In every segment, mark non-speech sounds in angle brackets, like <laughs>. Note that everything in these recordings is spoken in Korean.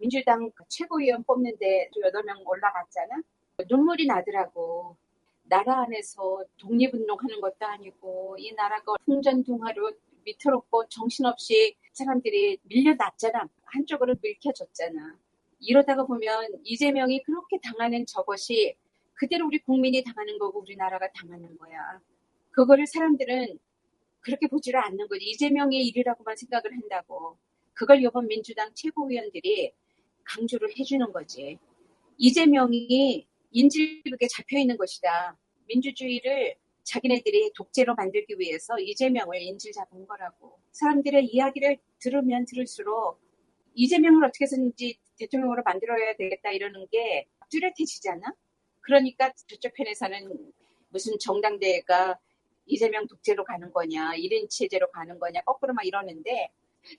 민주당 최고위원 뽑는데 8명 올라갔잖아. 눈물이 나더라고. 나라 안에서 독립운동하는 것도 아니고 이 나라가 풍전등화로 위태롭고 정신없이 사람들이 밀려났잖아. 한쪽으로 밀켜졌잖아. 이러다가 보면 이재명이 그렇게 당하는 저것이 그대로 우리 국민이 당하는 거고 우리나라가 당하는 거야. 그거를 사람들은 그렇게 보지를 않는 거지. 이재명의 일이라고만 생각을 한다고. 그걸 이번 민주당 최고위원들이 강조를 해주는 거지. 이재명이 인질극에 잡혀 있는 것이다. 민주주의를 자기네들이 독재로 만들기 위해서 이재명을 인질 잡은 거라고. 사람들의 이야기를 들으면 들을수록 이재명을 어떻게 해서든지 대통령으로 만들어야 되겠다 이러는 게 뚜렷해지잖아. 그러니까 저쪽 편에서는 무슨 정당대회가 이재명 독재로 가는 거냐, 1인 체제로 가는 거냐, 거꾸로 막 이러는데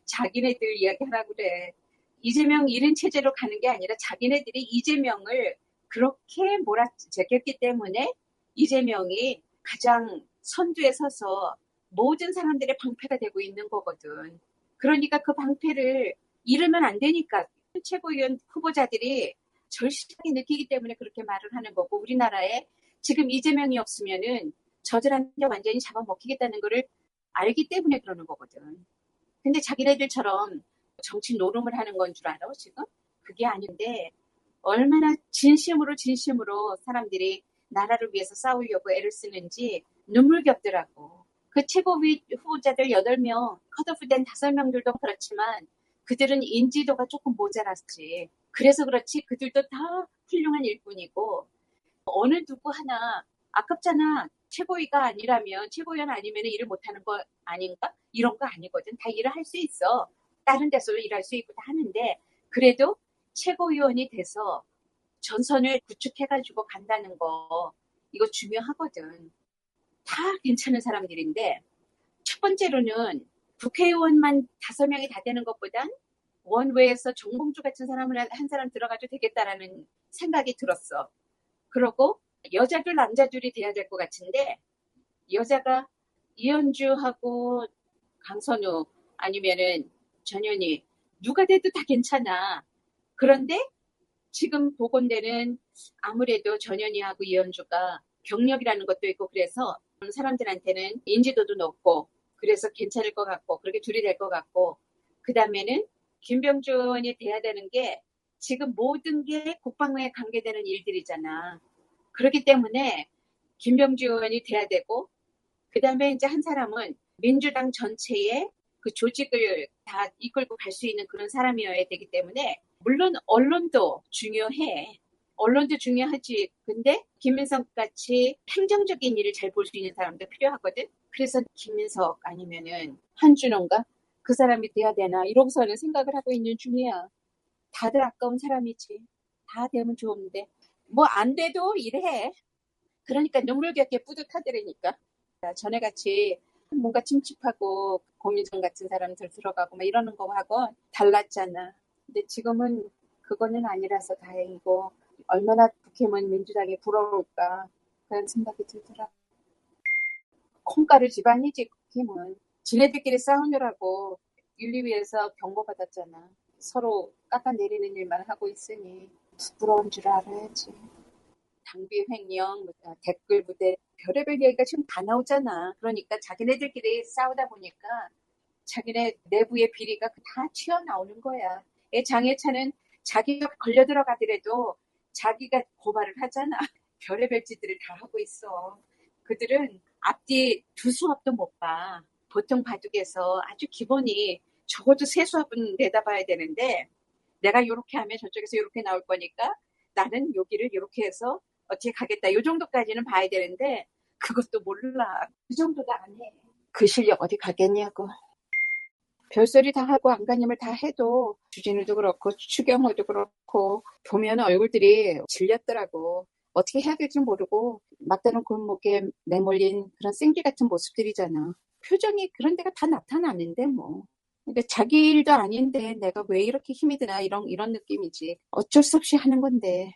자기네들 이야기 하라고 그래. 이재명 1인 체제로 가는 게 아니라 자기네들이 이재명을 그렇게 몰아제꼈기 때문에 이재명이 가장 선두에 서서 모든 사람들의 방패가 되고 있는 거거든. 그러니까 그 방패를 잃으면 안 되니까 최고위원 후보자들이 절실하게 느끼기 때문에 그렇게 말을 하는 거고 우리나라에 지금 이재명이 없으면은 저들한테 완전히 잡아먹히겠다는 거를 알기 때문에 그러는 거거든. 근데 자기네들처럼 정치 노름을 하는 건 줄 알아, 지금? 그게 아닌데, 얼마나 진심으로 진심으로 사람들이 나라를 위해서 싸우려고 애를 쓰는지 눈물겹더라고. 그 최고위 후보자들 8명, 컷오프된 5명들도 그렇지만 그들은 인지도가 조금 모자랐지. 그래서 그렇지 그들도 다 훌륭한 일꾼이고 어느 누구 하나 아깝잖아. 최고위가 아니라면 최고위원 아니면 일을 못하는 거 아닌가? 이런 거 아니거든. 다 일을 할 수 있어. 다른 데서 일할 수 있고 다 하는데 그래도 최고위원이 돼서 전선을 구축해가지고 간다는 거 이거 중요하거든. 다 괜찮은 사람들인데 첫 번째로는 국회의원만 다섯 명이 다 되는 것보단 원외에서 정봉주 같은 사람을 한 사람 들어가도 되겠다라는 생각이 들었어. 그러고 여자들 남자들이 돼야 될 것 같은데 여자가 이현주하고 강선우 아니면은 전현희 누가 돼도 다 괜찮아. 그런데 지금 보건대는 아무래도 전현희하고 이현주가 경력이라는 것도 있고 그래서 사람들한테는 인지도도 높고 그래서 괜찮을 것 같고 그렇게 둘이 될 것 같고 그 다음에는 김병주 의원이 돼야 되는 게 지금 모든 게 국방부에 관계되는 일들이잖아. 그렇기 때문에 김병주 의원이 돼야 되고 그 다음에 이제 한 사람은 민주당 전체의 그 조직을 다 이끌고 갈 수 있는 그런 사람이어야 되기 때문에 물론 언론도 중요해. 언론도 중요하지. 근데 김민석 같이 행정적인 일을 잘 볼 수 있는 사람도 필요하거든. 그래서 김민석 아니면은 한준호인가 그 사람이 돼야 되나 이러고서는 생각을 하고 있는 중이야. 다들 아까운 사람이지. 다 되면 좋은데 뭐 안 돼도 일해. 그러니까 눈물겹게 뿌듯하더라니까. 전에 같이 뭔가 찜찜하고 고민정 같은 사람들 들어가고 막 이러는 거하고 달랐잖아. 근데 지금은 그거는 아니라서 다행이고 얼마나 국힘은 민주당이 부러울까 그런 생각이 들더라. 콩가루 집안이지 국힘은 지네들끼리 싸우느라고 윤리위에서 경고받았잖아. 서로 깎아내리는 일만 하고 있으니 부끄러운 줄 알아야지. 당비 횡령, 뭐, 댓글 부대, 별의별 얘기가 지금 다 나오잖아. 그러니까 자기네들끼리 싸우다 보니까 자기네 내부의 비리가 다 튀어나오는 거야. 장혜찬은 자기가 걸려 들어가더라도 자기가 고발을 하잖아. <laughs> 별의별 짓들을 다 하고 있어. 그들은 앞뒤 두 수업도 못 봐. 보통 바둑에서 아주 기본이 적어도 세 수업은 내다봐야 되는데 내가 이렇게 하면 저쪽에서 이렇게 나올 거니까 나는 여기를 이렇게 해서 어떻게 가겠다. 이 정도까지는 봐야 되는데 그것도 몰라. 그 정도도 안 해. 그 실력 어디 가겠냐고. 별소리 다 하고 안가님을 다 해도 주진우도 그렇고 추경호도 그렇고 보면 얼굴들이 질렸더라고. 어떻게 해야 될지 모르고 막다른 골목에 내몰린 그런 생쥐 같은 모습들이잖아. 표정이 그런 데가 다 나타나는데 뭐. 근데 자기 일도 아닌데 내가 왜 이렇게 힘이 드나 이런 이런 느낌이지. 어쩔 수 없이 하는 건데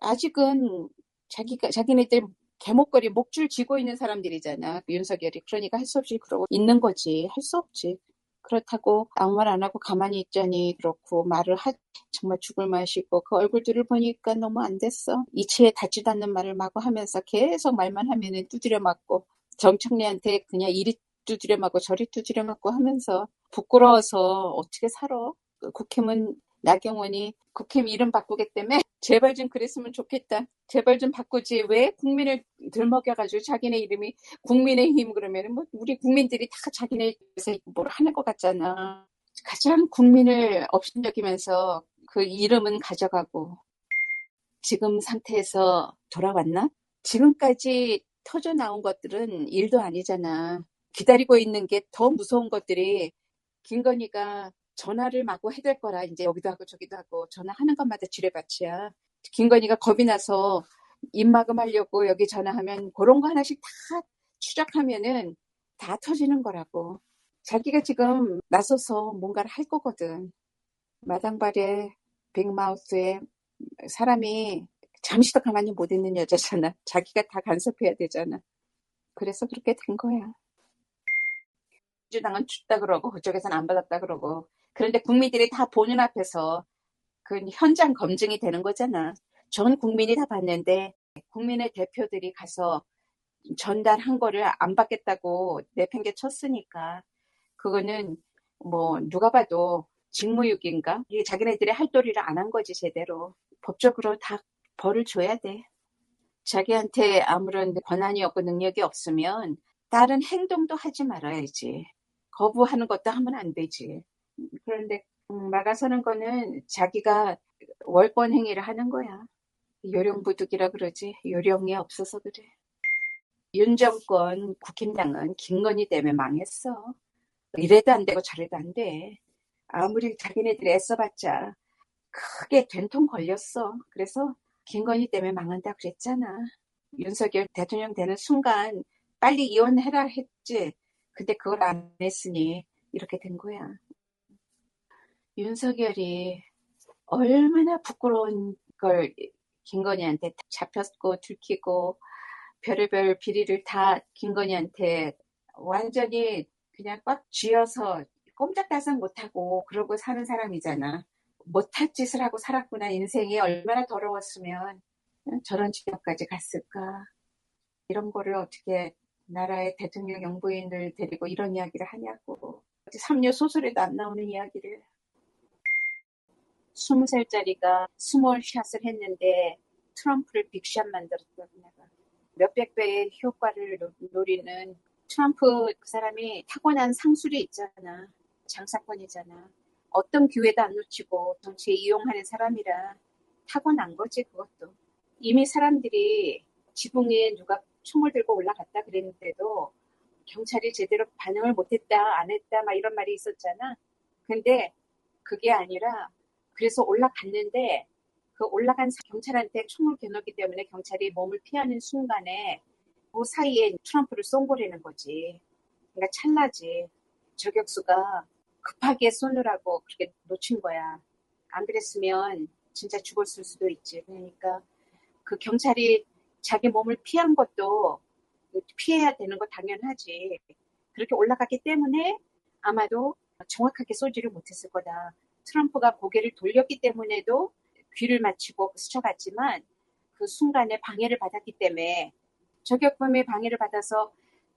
아직은 자기가 자기네들 개목걸이 목줄 쥐고 있는 사람들이잖아. 윤석열이 그러니까 할 수 없이 그러고 있는 거지. 할 수 없지. 그렇다고 아무 말 안 하고 가만히 있자니 그렇고 말을 하 정말 죽을 맛이고 그 얼굴들을 보니까 너무 안 됐어. 이치에 닿지도 않는 말을 마구 하면서 계속 말만 하면은 두드려 맞고 정청래한테 그냥 이리 두드려 맞고 저리 두드려 맞고 하면서 부끄러워서 어떻게 살아? 그 국힘은 나경원이 국힘 이름 바꾸겠다며 <laughs> 제발 좀 그랬으면 좋겠다. 제발 좀 바꾸지. 왜 국민을 들먹여가지고 자기네 이름이 국민의힘 그러면은 뭐 우리 국민들이 다 자기네에서 뭘 하는 것 같잖아. 가장 국민을 업신여기면서 그 이름은 가져가고 지금 상태에서 돌아왔나? 지금까지 터져 나온 것들은 일도 아니잖아. 기다리고 있는 게 더 무서운 것들이 김건희가 전화를 마구 해댈 거라 이제 여기도 하고 저기도 하고 전화하는 것마다 지뢰밭이야. 김건희가 겁이 나서 입막음 하려고 여기 전화하면 그런 거 하나씩 다 추적하면은 다 터지는 거라고. 자기가 지금 나서서 뭔가를 할 거거든. 마당발에 빅마우스에 사람이 잠시도 가만히 못 있는 여자잖아. 자기가 다 간섭해야 되잖아. 그래서 그렇게 된 거야. 민주당은 줬다 그러고 그쪽에서는 안 받았다 그러고 그런데 국민들이 다 보는 앞에서 그 현장 검증이 되는 거잖아. 전 국민이 다 봤는데 국민의 대표들이 가서 전달한 거를 안 받겠다고 내팽개 쳤으니까 그거는 뭐 누가 봐도 직무유기인가? 이게 자기네들의 할 도리를 안 한 거지 제대로. 법적으로 다 벌을 줘야 돼. 자기한테 아무런 권한이 없고 능력이 없으면 다른 행동도 하지 말아야지. 거부하는 것도 하면 안 되지. 그런데 음, 막아서는 거는 자기가 월권 행위를 하는 거야. 요령부득이라 그러지. 요령이 없어서 그래. 윤 정권 국힘당은 김건희 때문에 망했어. 이래도 안 되고 저래도 안 돼. 아무리 자기네들이 애써봤자 크게 된통 걸렸어. 그래서 김건희 때문에 망한다 그랬잖아. 윤석열 대통령 되는 순간 빨리 이혼해라 했지. 근데 그걸 안 했으니 이렇게 된 거야. 윤석열이 얼마나 부끄러운 걸 김건희한테 잡혔고 들키고 별의별 비리를 다 김건희한테 완전히 그냥 꽉 쥐어서 꼼짝달싹 못하고 그러고 사는 사람이잖아. 못할 짓을 하고 살았구나. 인생이 얼마나 더러웠으면 저런 지경까지 갔을까. 이런 거를 어떻게 나라의 대통령 영부인을 데리고 이런 이야기를 하냐고. 삼류 소설에도 안 나오는 이야기를. 스무 살짜리가 스몰 샷을 했는데 트럼프를 빅샷 만들었다고 내가. 몇백 배의 효과를 노리는 트럼프 그 사람이 타고난 상술이 있잖아. 장사권이잖아. 어떤 기회도 안 놓치고 정치에 이용하는 사람이라 타고난 거지 그것도. 이미 사람들이 지붕에 누가 총을 들고 올라갔다 그랬는데도 경찰이 제대로 반응을 못했다 안 했다 막 이런 말이 있었잖아. 근데 그게 아니라 그래서 올라갔는데 그 올라간 경찰한테 총을 겨누기 때문에 경찰이 몸을 피하는 순간에 그 사이에 트럼프를 쏜 거라는 거지. 그러니까 찰나지. 저격수가 급하게 쏘느라고 그렇게 놓친 거야. 안 그랬으면 진짜 죽었을 수도 있지. 그러니까 그 경찰이 자기 몸을 피한 것도 피해야 되는 거 당연하지. 그렇게 올라갔기 때문에 아마도 정확하게 쏘지를 못했을 거다. 트럼프가 고개를 돌렸기 때문에도 귀를 맞추고 스쳐갔지만 그 순간에 방해를 받았기 때문에 저격범의 방해를 받아서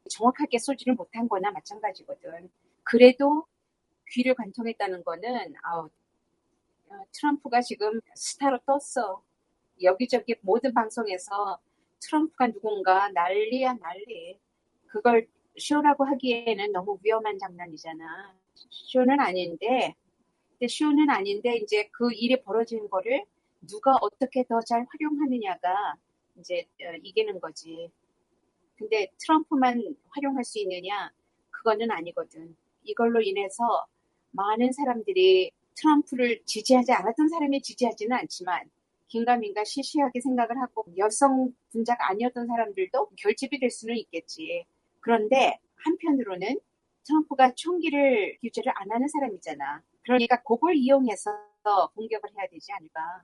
정확하게 쏘지를 못한 거나 마찬가지거든. 그래도 귀를 관통했다는 거는 아우, 어, 트럼프가 지금 스타로 떴어. 여기저기 모든 방송에서 트럼프가 누군가 난리야 난리. 그걸 쇼라고 하기에는 너무 위험한 장난이잖아. 쇼는 아닌데 쇼는 아닌데 이제 그 일이 벌어진 거를 누가 어떻게 더 잘 활용하느냐가 이제 어, 이기는 거지. 근데 트럼프만 활용할 수 있느냐? 그거는 아니거든. 이걸로 인해서 많은 사람들이 트럼프를 지지하지 않았던 사람이 지지하지는 않지만 긴가민가 시시하게 생각을 하고 여성 분자가 아니었던 사람들도 결집이 될 수는 있겠지. 그런데 한편으로는 트럼프가 총기를 규제를 안 하는 사람이잖아. 그러니까 그걸 이용해서 공격을 해야 되지 않을까.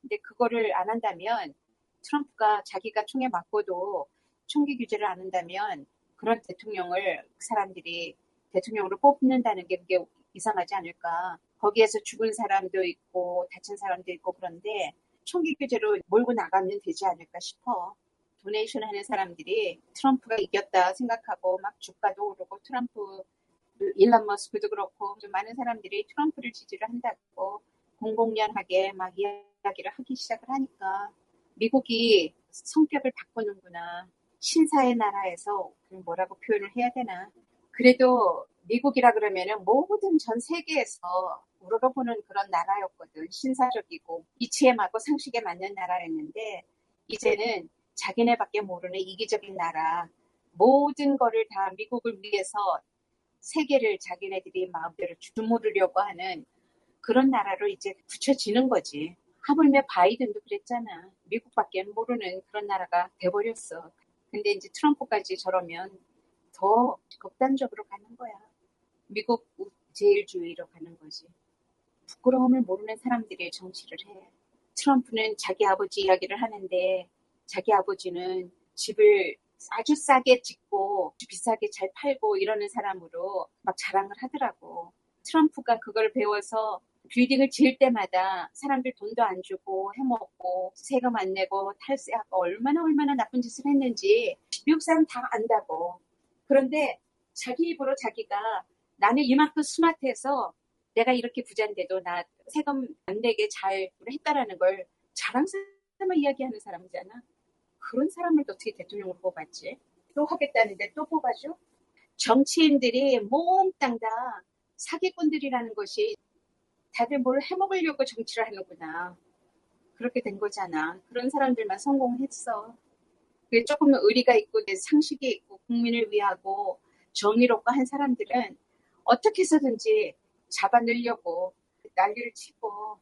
근데 그거를 안 한다면 트럼프가 자기가 총에 맞고도 총기 규제를 안 한다면 그런 대통령을 그 사람들이 대통령으로 뽑는다는 게 그게 이상하지 않을까. 거기에서 죽은 사람도 있고 다친 사람도 있고 그런데 총기 규제로 몰고 나가면 되지 않을까 싶어. 도네이션 하는 사람들이 트럼프가 이겼다 생각하고 막 주가도 오르고 트럼프 일론 머스크도 그렇고 좀 많은 사람들이 트럼프를 지지를 한다고 공공연하게 막 이야기를 하기 시작을 하니까 미국이 성격을 바꾸는구나. 신사의 나라에서 그 뭐라고 표현을 해야 되나. 그래도 미국이라 그러면은 모든 전 세계에서 우러러보는 그런 나라였거든. 신사적이고 이치에 맞고 상식에 맞는 나라였는데 이제는 자기네밖에 모르는 이기적인 나라. 모든 거를 다 미국을 위해서 세계를 자기네들이 마음대로 주무르려고 하는 그런 나라로 이제 굳혀지는 거지. 하물며 바이든도 그랬잖아. 미국밖에 모르는 그런 나라가 돼버렸어. 근데 이제 트럼프까지 저러면 더 극단적으로 가는 거야. 미국 제일주의로 가는 거지. 부끄러움을 모르는 사람들이 정치를 해. 트럼프는 자기 아버지 이야기를 하는데 자기 아버지는 집을 아주 싸게 짓고 비싸게 잘 팔고 이러는 사람으로 막 자랑을 하더라고. 트럼프가 그걸 배워서 빌딩을 지을 때마다 사람들 돈도 안 주고 해먹고 세금 안 내고 탈세하고 얼마나 얼마나 나쁜 짓을 했는지 미국 사람 다 안다고. 그런데 자기 입으로 자기가 나는 이만큼 스마트해서 내가 이렇게 부자인데도 나 세금 안 내게 잘 했다라는 걸 자랑스러워 이야기하는 사람이잖아. 그런 사람을 어떻게 대통령으로 뽑았지? 또 하겠다는데 또 뽑아줘? 정치인들이 몽땅 다 사기꾼들이라는 것이 다들 뭘 해먹으려고 정치를 하는구나. 그렇게 된 거잖아. 그런 사람들만 성공했어. 그게 조금 의리가 있고 내 상식이 있고 국민을 위하고 정의롭고 한 사람들은 어떻게 해서든지 잡아내려고 난리를 치고